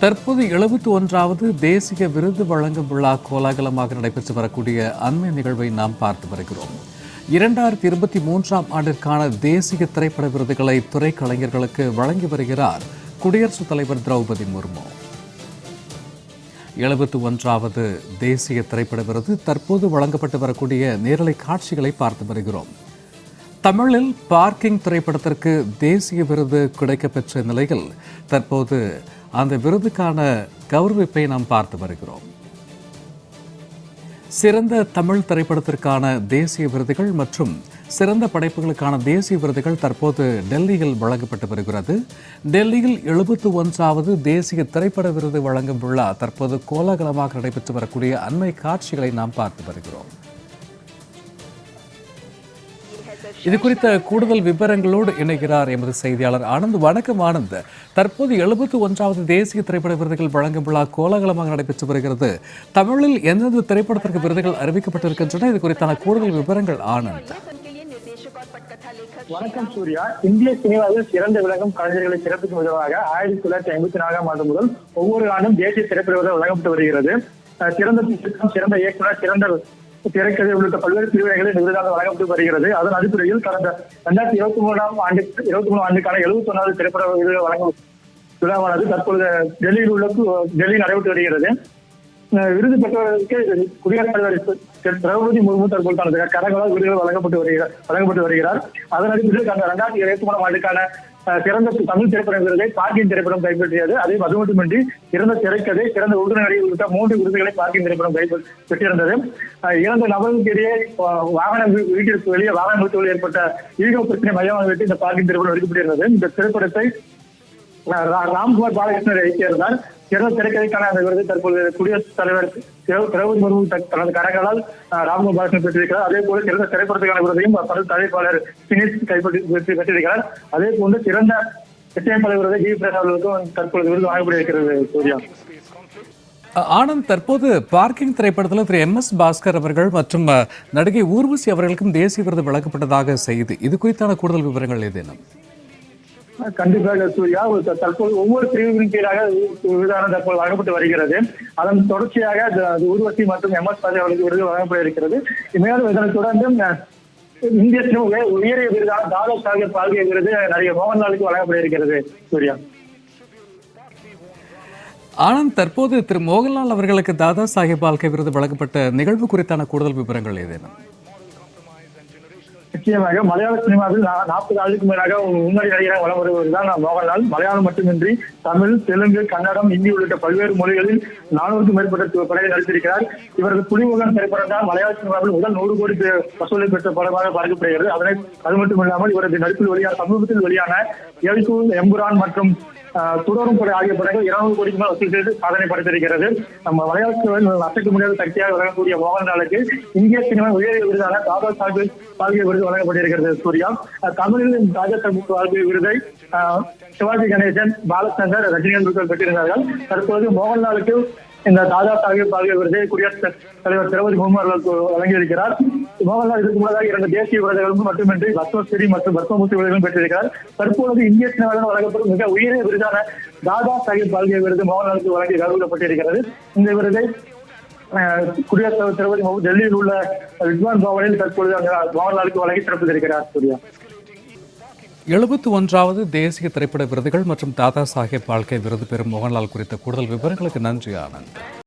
தற்போது எழுபத்தி ஒன்றாவது தேசிய விருது வழங்கும் விழா கோலாகலமாக நடைபெற்று வரக்கூடிய அண்மை நிகழ்வை நாம் பார்த்து வருகிறோம். இரண்டாயிரத்தி இருபத்தி மூன்றாம் ஆண்டிற்கான தேசிய திரைப்பட விருதுகளை துறை கலைஞர்களுக்கு வழங்கி வருகிறார் குடியரசுத் தலைவர் திரௌபதி முர்மு. எழுபத்தி ஒன்றாவது தேசிய திரைப்பட விருது தற்போது வழங்கப்பட்டு வரக்கூடிய நேரலை காட்சிகளை பார்த்து வருகிறோம். தமிழில் பார்க்கிங் திரைப்படத்திற்கு தேசிய விருது கிடைக்கப்பெற்ற நிலையில் தற்போது அந்த விருதுக்கான கௌரவிப்பை நாம் பார்த்து வருகிறோம். சிறந்த தமிழ் திரைப்படத்திற்கான தேசிய விருதுகள் மற்றும் சிறந்த படைப்புகளுக்கான தேசிய விருதுகள் தற்போது டெல்லியில் வழங்கப்பட்டு வருகிறது. டெல்லியில் எழுபத்து ஒன்றாவது தேசிய திரைப்பட விருது வழங்கும் விழா தற்போது கோலாகலமாக நடைபெற்று வரக்கூடிய அண்மை காட்சிகளை நாம் பார்த்து வருகிறோம். இது குறித்த கூடுதல் விவரங்களோடு இணைகிறார் எமது செய்தியாளர் ஆனந்த். வணக்கம் ஆனந்த். தற்போது எழுபத்தி ஒன்றாவது தேசிய திரைப்பட விருதுகள் வழங்கும் விழா கோலாகலமாக நடைபெற்று வருகிறது. தமிழில் எந்தெந்த திரைப்படத்திற்கு விருதுகள் அறிவிக்கப்பட்டிருக்கின்றன? இது குறித்தான கூடுதல் விவரங்கள் ஆனந்த். வணக்கம் சூர்யா. இந்திய சினிமாவில் சிறந்த விளங்கும் கலைஞர்களை சிறப்பிக்கும் விதமாக ஆயிரத்தி தொள்ளாயிரத்தி ஐம்பத்தி நான்காம் ஆண்டு முதல் ஒவ்வொரு ஆண்டும் தேசிய திரைப்பட விருது வழங்கப்பட்டு வருகிறது. சிறந்த திட்டம் சிறந்த இயக்குனர் சிறந்த திரைக்கதை உள்ளிட்ட பல்வேறு பிரிவினைகளில் இந்த விருதாக வழங்கப்பட்டு வருகிறது. அதன் அடிப்படையில் கடந்த இரண்டாயிரத்தி இருபத்தி மூணாம் ஆண்டு இருபத்தி மூணு ஆண்டுக்கான எழுபத்தி ஒன்றாவது திரைப்பட விருது வழங்கும் விழாவானது தற்பொழுது டெல்லியில் உள்ள டெல்லியில் நடைபெற்று வருகிறது. அஹ் விருது பெற்றவர்களுக்கு குடியரசுத் தலைவர் திரௌபதி முர்மு தற்போது தனது கரங்களால் விருது வழங்கப்பட்டு வருகிறார் வழங்கப்பட்டு வருகிறார். அதன் அடிப்படையில் கடந்த இரண்டாயிரத்தி இருபத்தி மூணாம் ஆண்டுக்கான அஹ், சிறந்த தமிழ் திரைப்படம் விருதை பார்க்கின் திரைப்படம் கைப்பற்றியது. அதே அது மட்டுமின்றி சிறந்த திரைக்கதை சிறந்த உறுதுணை உள்ளிட்ட மூன்று விருதுகளை பார்க்கின் திரைப்படம் கைப்ப- பெற்றிருந்தது. அஹ், இரண்டு நபர்களுக்கு வாகன வீட்டிற்கு வெளியே வாகன விபத்துகள் ஏற்பட்ட ஈகோ பிரச்சனை மையமாக வைத்து இந்த பார்க்கின் திரைப்படம் எடுக்கப்பட்டிருந்தது இந்த திரைப்படத்தை ராம்குமார் பாலகிருஷ்ணர் இயக்கியிருந்தார். சிறந்த திரைக்கதைக்கான அந்த விருது தற்போது குடியரசுத் தலைவர் திரௌபதி முர்மு தனது கரங்களால் அஹ், பெற்றிருக்கிறார். அதே போல சிறந்த திரைப்படத்துக்கான விருதையும் பல தயாரிப்பாளர் தினேஷ் கைப்பற்றி பெற்றிருக்கிறார். அதே போன்று சிறந்த இசையமைப்பாளர் விருதை ஜி. பிரசாத் அவர்களுக்கும் தற்போது விருது வழங்கப்பட்டிருக்கிறது சூர்யா. ஆனந்த் தற்போது பார்க்கிங் திரைப்படத்தில் திரு. எம். எஸ். பாஸ்கர் அவர்கள் மற்றும் நடிகை ஊர்வசி அவர்களுக்கும் தேசிய விருது வழங்கப்பட்டதாக செய்தி. இது குறித்தான கூடுதல் விவரங்கள் ஏதேனும்? கண்டிப்பாக சூர்யா. தற்போது ஒவ்வொரு பிரிவுகளின் கீழாக விருதான தற்போது வழங்கப்பட்டு வருகிறது. அதன் தொடர்ச்சியாக ஊர்வசி மற்றும் எம் எஸ் அவர்களுக்கு விருது வழங்கப்பட இருக்கிறது. மேலும் இதனைத் தொடர்ந்து இந்திய உயரிய விருதான தாதா சாஹேப் பால்கே விருது நிறைய மோகன்லாலுக்கு வழங்கப்பட இருக்கிறது சூர்யா. ஆனால் தற்போது திரு மோகன்லால் அவர்களுக்கு தாதா சாஹேப் பால்கே விருது வழங்கப்பட்ட நிகழ்வு குறித்தான கூடுதல் விவரங்கள் ஏதேனும்? நிச்சயமாக மலையாள சினிமாவில் நாற்பது ஆண்டுக்கு மேலாக முன்னணி நடிகராக வளம் வருவது தான் மோகன்லால் மலையாளம் மட்டுமின்றி தமிழ் தெலுங்கு கன்னடம் இந்தி உள்ளிட்ட பல்வேறு மொழிகளில் நானூறுக்கும் மேற்பட்ட படங்கள் நடித்திருக்கிறார். இவரது புலிமுகன் திரைப்படம் தான் மலையாள சினிமாவில் முதல் நூறு கோடி வசூலை பெற்ற படமாக பார்க்கப்படுகிறது. அதனை அது மட்டுமில்லாமல் இவரது நடிப்பில் வெளியான சமூகத்தில் வெளியான எழுத்து எம்புரான் மற்றும் தொடரும் படை ஆகிய படங்கள் இருநூறு கோடிக்கு மேல் வசூல் செய்து சாதனை படைத்திருக்கிறது. நம்ம மலையாளத்தில் அசைக்க முடியாத சக்தியாக விளங்கக்கூடிய மோகன்லாலுக்கு இந்திய சினிமா உயரிய விருதான தாதா சாஹிப் பால்கே விருது வழங்கப்பட்டிருக்கிறது சூர்யா. தமிழில் ராஜா சாஹிப் பால்கே விருதை சிவாஜி கணேசன் பாலச்சந்தர் ரஜினிகாந்த் பெற்றிருந்தார்கள். தற்போது மோகன்லாலுக்கு இந்த தாதா சாஹிப் பால்கே விருதை குடியரசுத் தலைவர் திரௌபதி முர்மு அவர்களுக்கு வழங்கியிருக்கிறார். மோகன்லால் இதற்கு முன்னதாக இரண்டு தேசிய விருதுகளும் மட்டுமின்றி பத்மஸ்ரீ மற்றும் பத்மபூஷி விருதுகளும் பெற்றிருக்கிறார். தற்போது இந்திய சினிமாவில் வழங்கப்படும் மிக உயரிய விருதான தாதா சாஹிப் பால்கே விருது மோகன்லாலுக்கு வழங்கி கௌரவிக்கப்பட்டிருக்கிறது. இந்த விருதை அஹ் குடியரசுத் தலைவர் திரௌபதி முர்மு டெல்லியில் உள்ள வித்வான் பவனில் தற்பொழுது அந்த மோகன்லாலுக்கு வழங்கி சிறப்பித்திருக்கிறார் சூர்யா. எழுபத்தி ஒன்றாவது தேசிய திரைப்பட விருதுகள் மற்றும் தாதா சாஹேப் வாழ்க்கை விருது பெறும் மோகன்லால் குறித்த கூடுதல் விவரங்களுக்கு நன்றி ஆனந்த்.